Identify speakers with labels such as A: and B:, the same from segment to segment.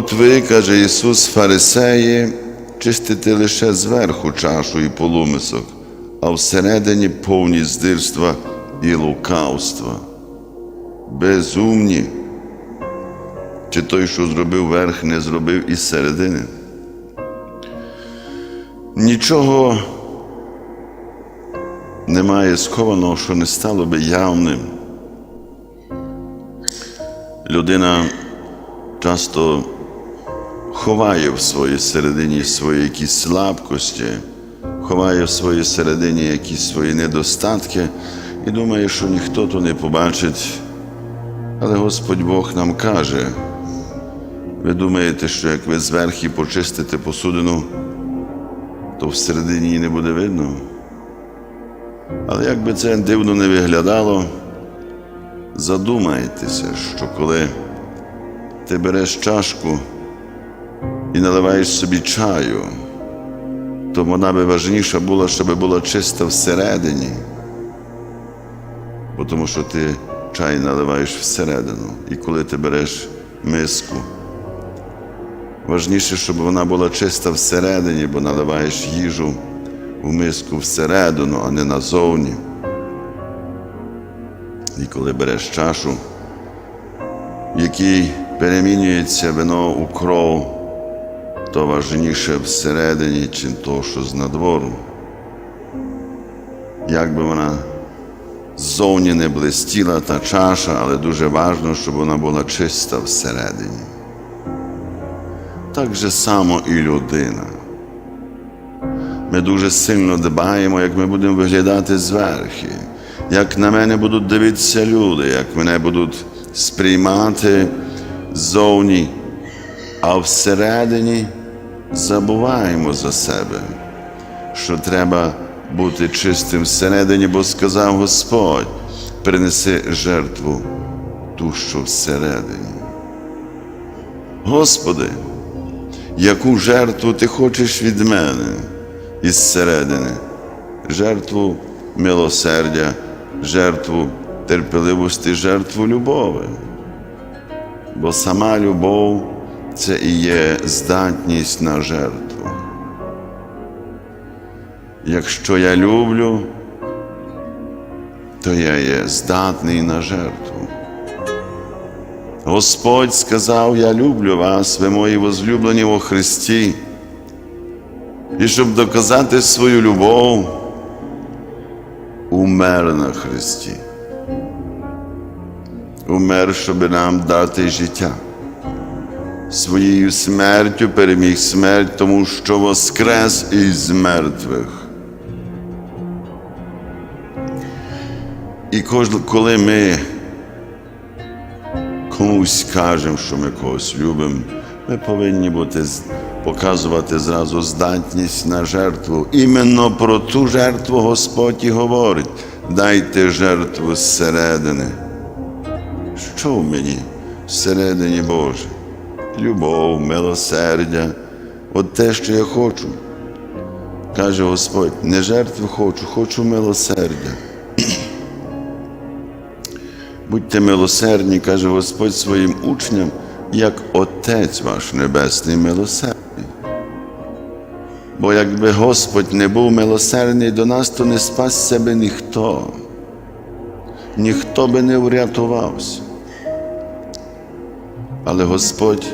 A: От ви, каже Ісус, фарисеї, чистите лише зверху чашу і полумисок, а всередині повні здирства і лукавства. Безумні. Чи той, що зробив верх, не зробив із середини? Нічого немає схованого, що не стало би явним. Людина часто ховає в своїй середині свої якісь слабкості, ховає в своїй середині якісь свої недостатки і думає, що ніхто то не побачить. Але Господь Бог нам каже, ви думаєте, що як ви зверху почистите посудину, то всередині не буде видно. Але як би це дивно не виглядало, задумайтеся, що коли ти береш чашку і наливаєш собі чаю, то вона би важніша була, щоб була чиста всередині, бо тому що ти чай наливаєш всередину. І коли ти береш миску, важніше, щоб вона була чиста всередині, бо наливаєш їжу в миску всередину, а не назовні. І коли береш чашу, в якій перемінюється вино у кров, то важніше всередині, чим то, що з надвору. Як би вона ззовні не блистіла та чаша, але дуже важливо, щоб вона була чиста всередині. Так же само і людина. Ми дуже сильно дбаємо, як ми будемо виглядати зверхи, як на мене будуть дивитися люди, як мене будуть сприймати ззовні, а всередині забуваємо за себе, що треба бути чистим всередині, бо сказав Господь, принеси жертву ту, що всередині. Господи, яку жертву ти хочеш від мене із середини? Жертву милосердя, жертву терпеливості, жертву любові. Бо сама любов це і є здатність на жертву. Якщо я люблю, то я є здатний на жертву. Господь сказав, я люблю вас, ви мої возлюблені во Христі. І щоб доказати свою любов, умер на Христі. Умер, щоб нам дати життя. Своєю смертю переміг смерть, тому що воскрес із мертвих. І коли ми комусь кажемо, що ми когось любимо, ми повинні бути, показувати зразу здатність на жертву. Іменно про ту жертву Господь і говорить. Дайте жертву зсередини. Що в мені всередині Боже? Любов, милосердя, от те, що я хочу. Каже Господь, не жертву хочу, хочу милосердя. Будьте милосердні, каже Господь своїм учням, як Отець ваш Небесний милосердний. Бо якби Господь не був милосердний до нас, то не спас себе ніхто. Ніхто би не врятувався. Але Господь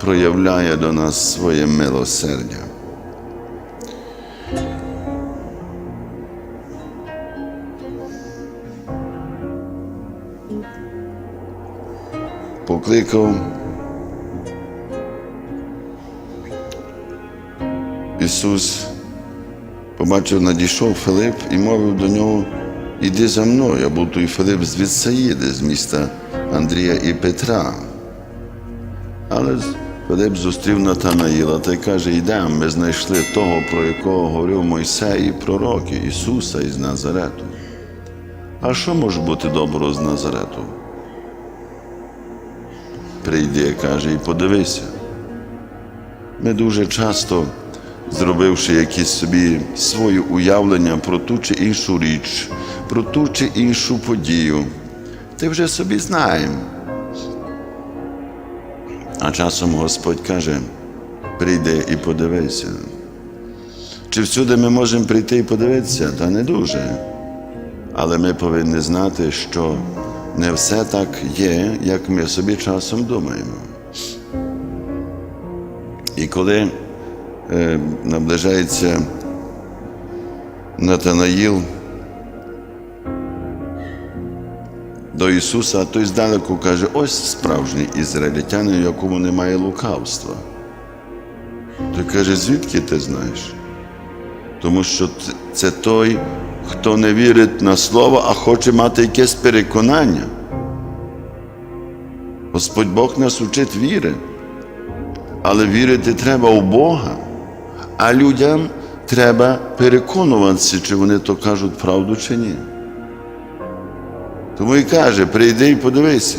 A: проявляє до нас своє милосердя. Покликав Ісус, побачив, надійшов Филип і мовив до нього, іди за мною, або той Филип звідси їде, з міста Андрія і Петра. Але Филип зустрів Натанаїла та й каже: йдемо, ми знайшли того, про якого говорив Мойсей і пророки, Ісуса із Назарету. А що може бути доброго з Назарету? Прийди, каже, і подивися. Ми дуже часто, зробивши якісь собі своє уявлення про ту чи іншу річ, про ту чи іншу подію, ти вже собі знаємо. А часом Господь каже: прийди і подивися. Чи всюди ми можемо прийти і подивитися? Та не дуже. Але ми повинні знати, що не все так є, як ми собі часом думаємо. І коли е, наближається Натанаїл до Ісуса, а той здалеку каже, ось справжній ізраїльтянин, в якому немає лукавства. Той каже, звідки ти знаєш? Тому що це той, хто не вірить на слово, а хоче мати якесь переконання. Господь Бог нас учить віри. Але вірити треба у Бога, а людям треба переконуватися, чи вони то кажуть правду чи ні. Тому і каже, прийди і подивися.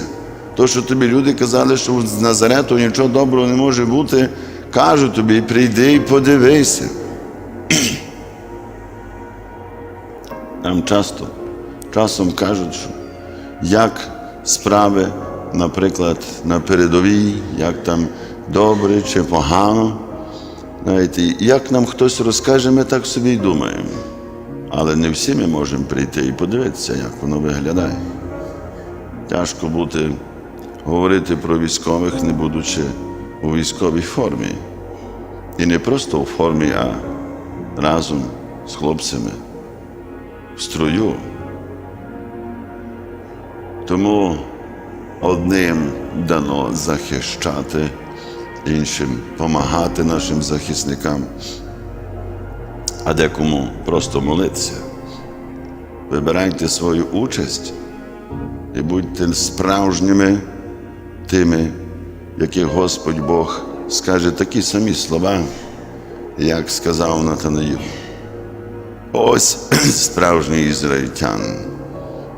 A: То, що тобі люди казали, що з Назарету нічого доброго не може бути, кажу тобі, прийди і подивися. Нам часто, часом кажуть, що як справи, наприклад, на передовій, як там добре чи погано. Знаєте, як нам хтось розкаже, ми так собі й думаємо. Але не всі ми можемо прийти і подивитися, як воно виглядає. Тяжко бути, говорити про військових, не будучи у військовій формі. І не просто у формі, а разом з хлопцями в строю. Тому одним дано захищати, іншим допомагати нашим захисникам, а декому просто молитися. Вибирайте свою участь і будьте справжніми тими, яких Господь Бог скаже такі самі слова, як сказав Натанаїл. Ось справжній ізраїльтянин.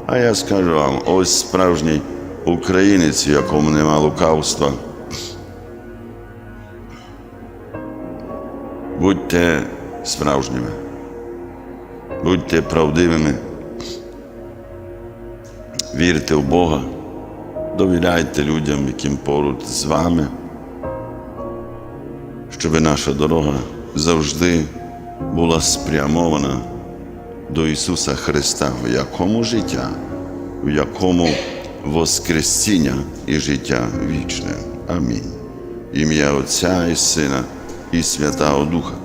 A: А я скажу вам, ось справжній українець, якому нема лукавства. Будьте справжніми, будьте правдивими, вірте в Бога, довіряйте людям, яким поруч з вами, щоб наша дорога завжди була спрямована до Ісуса Христа, в якому життя, в якому Воскресіння і життя вічне. Амінь. Ім'я Отця і Сина і Святого Духа.